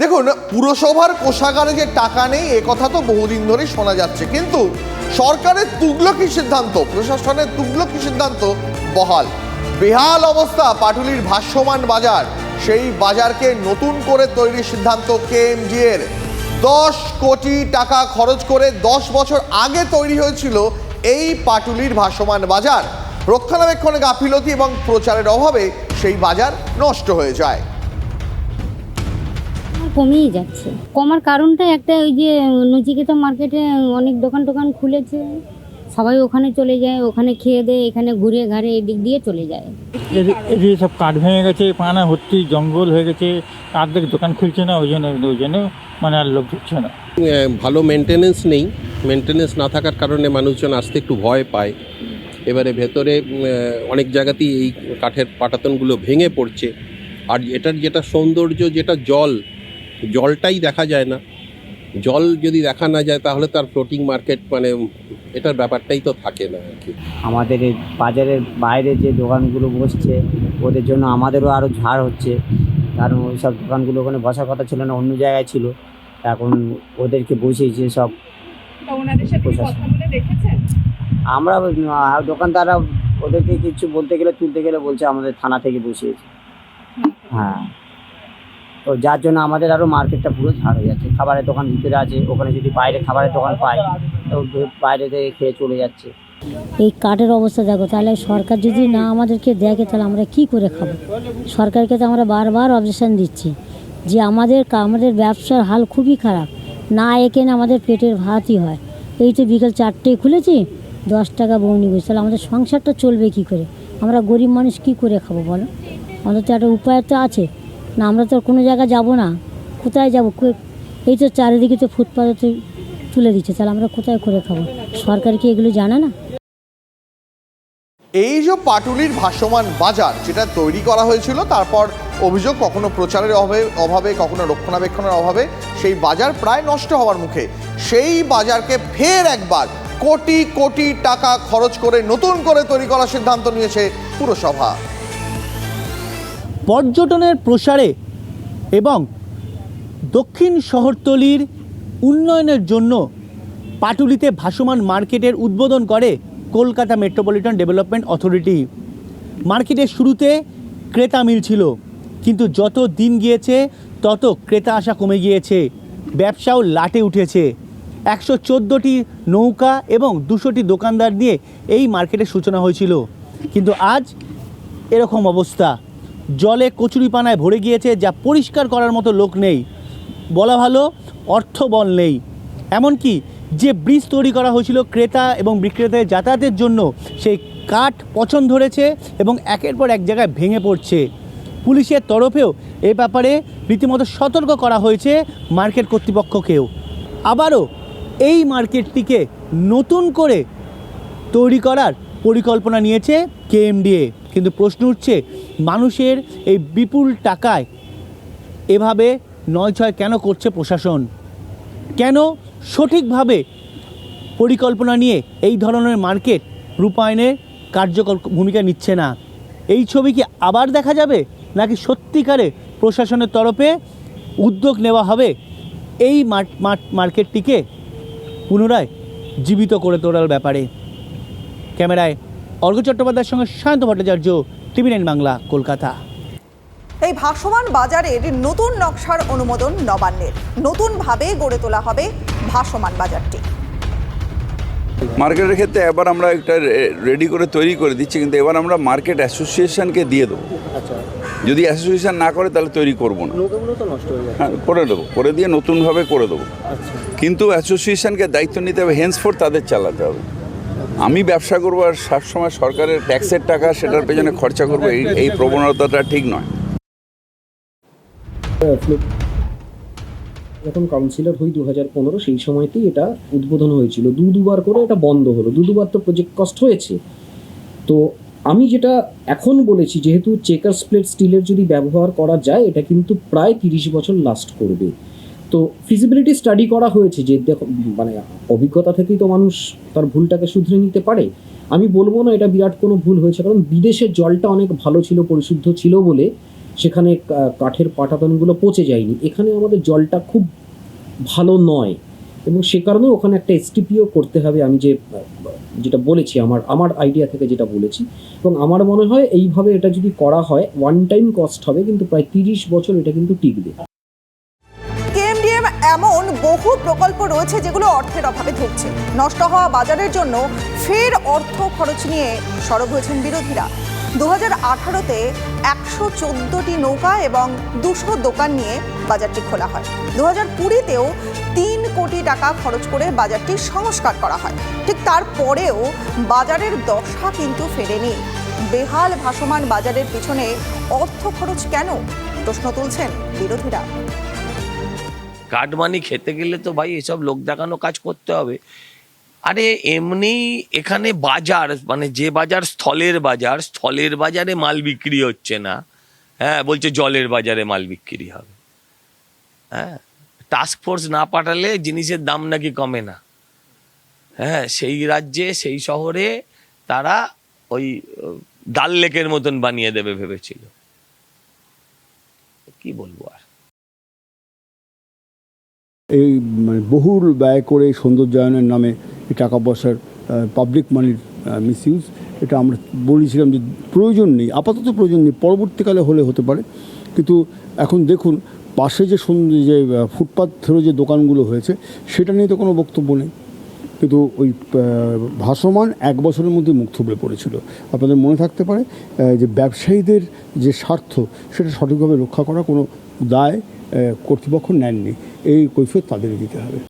দেখুন, পুরসভার কোষাগারে যে টাকা নেই, এ কথা তো বহুদিন ধরেই শোনা যাচ্ছে। কিন্তু সরকারের তুগলকি সিদ্ধান্ত, প্রশাসনের তুগলকি সিদ্ধান্ত বহাল। বেহাল অবস্থা, পাটুলির ভাষ্যমান বাজার। সেই বাজারকে নতুন করে তৈরির সিদ্ধান্ত কেএমজি এর দশ কোটি টাকা খরচ করে দশ বছর আগে তৈরি হয়েছিল এই পাটুলির ভাসমান বাজার। রক্ষণাবেক্ষণে গাফিলতি এবং প্রচারের অভাবে সেই বাজার নষ্ট হয়ে যায়। কমেই যাচ্ছে। কমার কারণটা একটা ওই যে নচিকেতা মার্কেটে অনেক দোকান টোকান খুলেছে। সবাই ওখানে চলে যায় ওখানে খেয়ে দেয় এখানে ঘুরে ঘাড়ে এদিক দিয়ে চলে যায়। এদি- এদিকে সব কাঠ ভেঙে গেছে পানা ভর্তি জঙ্গল হয়ে গেছে অর্ধেক দোকান খুলছে না ওই জন্য ওই জন্য মানে আর লোক ঢুকছে না। ভালো মেনটেনেন্স নেই। মেনটেনেন্স না থাকার কারণে মানুষজন আসতে একটু ভয় পায়। এবারে ভেতরে অনেক জায়গাতেই এই কাঠের পাটাতনগুলো ভেঙে পড়ছে। আর এটার যেটা সৌন্দর্য যেটা জল জলটাই দেখা যায় না। জল যদি দেখা না যায় তাহলে তার ফ্লোটিং মার্কেট মানে এটার ব্যাপারটাই তো থাকে না আর কি। আমাদের এই বাজারের বাইরে যে দোকানগুলো বসছে ওদের জন্য আমাদেরও আরও ঝাড় হচ্ছে। কারণ ওই সব দোকানগুলো ওখানে বসার কথা ছিল না অন্য জায়গায় ছিল। এখন ওদেরকে বসিয়েছে সব আমরা দোকানদাররা ওদেরকে কিছু বলতে গেলে তুলতে গেলে বলছে আমাদের থানা থেকে বসিয়েছে। হ্যাঁ। তো যার জন্য আমাদের আরও মার্কেটটা পুরো ঝাড় হয়ে যাচ্ছে। খাবারের দোকান ভিতরে আছে, ওখানে যদি বাইরে খাবারের দোকান পাই তো বাইরে থেকে খেয়ে চলে যাচ্ছে। এই কাঠের অবস্থা দেখো, তাহলে সরকার যদি না আমাদেরকে দেখে, তাহলে আমরা কি করে খাব? সরকারকে তো আমরা বারবার অবজেকশন দিচ্ছি যে আমাদের আমাদের ব্যবসার হাল খুবই খারাপ। না একে না আমাদের পেটের ভাতই হয়। এই তো বিকেল চারটেয় খুলেছি, দশ টাকা বৌনি বুঝি তাহলে আমাদের সংসারটা চলবে কি করে? আমরা গরিব মানুষ কি করে খাব বলো? আমাদের তো একটা উপায় তো আছে। না, আমরা তো কোনো জায়গায় যাব না। কোথায় যাব? এই তো চারিদিকে তো ফুটপাতে তুলে দিচ্ছে। তাহলে আমরা কোথায় করে খাব? সরকার কি এগুলো জানে না? এই যে পাটুলির ভাসমান বাজার, যেটা তৈরি করা হয়েছিল, তারপর অভিযোগ কখনো প্রচারের অভাবে অভাবে, কখনো রক্ষণাবেক্ষণের অভাবে, সেই বাজার প্রায় নষ্ট হওয়ার মুখে। সেই বাজারকে ফের একবার কোটি কোটি টাকা খরচ করে নতুন করে তৈরি করার সিদ্ধান্ত নিয়েছে পুরসভা। পর্যটনের প্রসারে এবং দক্ষিণ শহরতলির উন্নয়নের জন্য পাটুলিতে ভাসমান মার্কেটের উদ্বোধন করে কলকাতা মেট্রোপলিটন ডেভেলপমেন্ট অথরিটি। মার্কেটের শুরুতে ক্রেতা মিল ছিল, কিন্তু যত দিন গিয়েছে, তত ক্রেতা আসা কমে গিয়েছে। ব্যবসাও লাটে উঠেছে। একশো চোদ্দোটি নৌকা এবং দুশোটি দোকানদার নিয়ে এই মার্কেটের সূচনা হয়েছিল। কিন্তু আজ এরকম অবস্থা। জলে কচুরিপানায় ভরে গিয়েছে যা পরিষ্কার করার মতো লোক নেই। বলা ভালো, অর্থবল নেই। এমনকি যে ব্রিজ তৈরি করা হয়েছিল ক্রেতা এবং বিক্রেতাদের যাতায়াতের জন্য, সেই কাঠ পছন্দ ধরেছে এবং একের পর এক জায়গায় ভেঙে পড়ছে। পুলিশের তরফেও এ ব্যাপারে রীতিমতো সতর্ক করা হয়েছে মার্কেট কর্তৃপক্ষকেও। আবারও এই মার্কেটটিকে নতুন করে তৈরি করার পরিকল্পনা নিয়েছে কেএমডিএ। কিন্তু প্রশ্ন উঠছে, মানুষের এই বিপুল টাকায় এভাবে নয় ছয় কেন করছে প্রশাসন? কেন সঠিকভাবে পরিকল্পনা নিয়ে এই ধরনের মার্কেট রূপায়ণের কার্যকর ভূমিকা নিচ্ছে না? এই ছবি কি আবার দেখা যাবে, নাকি সত্যিকারে প্রশাসনের তরফে উদ্যোগ নেওয়া হবে এই মার্কেটটিকে পুনরায় জীবিত করে তোলার ব্যাপারে? ক্যামেরায় অর্ঘ্য চট্টোপাধ্যায়ের সঙ্গে শান্ত ভট্টাচার্য টিভি নাইন বাংলা কলকাতা। এই ভাসমান বাজারের নতুন নকশার অনুমোদন নবান্নের। নতুনভাবে গড়ে তোলা হবে ভাসমান বাজারটি। মার্কেটের ক্ষেত্রে এবার আমরা একটা রেডি করে তৈরি করে দিচ্ছি কিন্তু এবার আমরা মার্কেট অ্যাসোসিয়েশনকে দিয়ে দেবো। যদি অ্যাসোসিয়েশন না করে তাহলে তৈরি করব না। হ্যাঁ করে দেবো করে দিয়ে নতুনভাবে করে দেবো। কিন্তু অ্যাসোসিয়েশনকে দায়িত্ব নিতে হবে হেন্সফোর তাদের চালাতে হবে। আমি ব্যবসা করব আর সবসময় সরকারের ট্যাক্সের টাকা সেটার পেছনে খরচা করব, এই এই প্রবণতাটা ঠিক নয়। যখন কাউন্সিলর হই দু হাজার পনেরো, সেই সময়তেই এটা উদ্বোধন হয়েছিল। দু, দুবার করে এটা বন্ধ হলো। দু, দুবার তো প্রজেক্ট কস্ট হয়েছে। তো আমি যেটা এখন বলেছি, যেহেতু চেকার স্প্লেট স্টিলের যদি ব্যবহার করা যায়, এটা কিন্তু প্রায় তিরিশ বছর লাস্ট করবে। তো ফিজিবিলিটি স্টাডি করা হয়েছে যে দেখো মানে অভিজ্ঞতা থেকেই তো মানুষ তার ভুলটাকে শুধরে নিতে পারে। আমি বলব না এটা বিরাট কোনো ভুল হয়েছে, কারণ বিদেশের জলটা অনেক ভালো ছিল, পরিশুদ্ধ ছিল বলে সেখানে কাঠের পাটাতনগুলো পচে যায়নি। এখানে আমাদের জলটা খুব ভালো নয় এবং সে কারণে ওখানে একটা এসটিপিও করতে হবে আমি যে, যেটা বলেছি, আমার আমার আইডিয়া থেকে যেটা বলেছি। এবং আমার মনে হয় এইভাবে এটা যদি করা হয় ওয়ান টাইম কস্ট হবে, কিন্তু প্রায় তিরিশ বছর এটা কিন্তু টিকবে। এমন বহু প্রকল্প রয়েছে যেগুলো অর্থের অভাবে ধুকছে। নষ্ট হওয়া বাজারের জন্য ফের অর্থ খরচ নিয়ে সরব হয়েছেন বিরোধীরা। দু হাজার আঠারোতে একশো চোদ্দোটি নৌকা এবং দুশো দোকান নিয়ে বাজারটি খোলা হয়। দু হাজার কুড়িতেও তিন কোটি টাকা খরচ করে বাজারটি সংস্কার করা হয়। ঠিক তারপরেও বাজারের দশা কিন্তু ফেরেনি। বেহাল ভাসমান বাজারের পিছনে অর্থ খরচ কেন? প্রশ্ন তুলছেন বিরোধীরা। কাটমানি খেতে গেলে তো ভাই এসব লোক দেখানো কাজ করতে হবে। আরে এমনি এখানে বাজার মানে যে বাজার স্থলের বাজার, স্থলের বাজারে মাল বিক্রি হচ্ছে না। হ্যাঁ বলছে জলের বাজারে মাল বিক্রি হবে। হ্যাঁ টাস্ক ফোর্স না পাঠালে জিনিসের দাম নাকি কমে না। হ্যাঁ সেই রাজ্যে, সেই শহরে তারা ওই, ডাল লেকের মতন বানিয়ে দেবে ভেবেছিল। কি বলব আর? এই মানে বহুল ব্যয় করে সৌন্দর্যায়নের নামে টাকা পয়সার পাবলিক মানির মিসইউজ এটা আমরা বলেছিলাম যে প্রয়োজন নেই, আপাতত প্রয়োজন নেই, পরবর্তীকালে হলে হতে পারে। কিন্তু এখন দেখুন, পাশে যে যে ফুটপাথ ধরে যে দোকানগুলো হয়েছে, সেটা নিয়ে তো কোনো বক্তব্য নেই। কিন্তু ওই ভাসমান এক বছরের মধ্যে মুখ থুবড়ে পড়েছিল। আপনাদের মনে থাকতে পারে যে ব্যবসায়ীদের যে স্বার্থ, সেটা সঠিকভাবে রক্ষা করা কোনো দায় কর্তৃপক্ষ নেননি। এই কৈফিয়ত তাদের দিতে হবে।